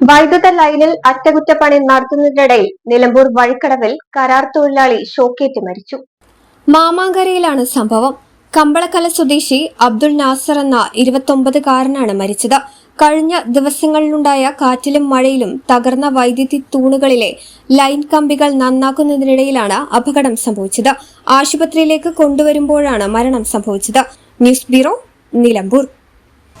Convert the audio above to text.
വൈദ്യുത ലൈനിൽ അറ്റകുറ്റപ്പണി നടത്തുന്നതിനിടയിൽ നിലമ്പൂർ വഴിക്കടവിൽ കരാർ തൊഴിലാളി ഷോക്കേറ്റ് മരിച്ചു. മാമാങ്കരയിലാണ് സംഭവം. കമ്പളക്കല സ്വദേശി അബ്ദുൾ നാസർ എന്ന ഇരുപത്തൊമ്പതുകാരനാണ് മരിച്ചത്. കഴിഞ്ഞ ദിവസങ്ങളിലുണ്ടായ കാറ്റിലും മഴയിലും തകർന്ന വൈദ്യുതി തൂണുകളിലെ ലൈൻ കമ്പികൾ നന്നാക്കുന്നതിനിടയിലാണ് അപകടം സംഭവിച്ചത്. ആശുപത്രിയിലേക്ക് കൊണ്ടുവരുമ്പോഴാണ് മരണം സംഭവിച്ചത്. News bureau Nilambur.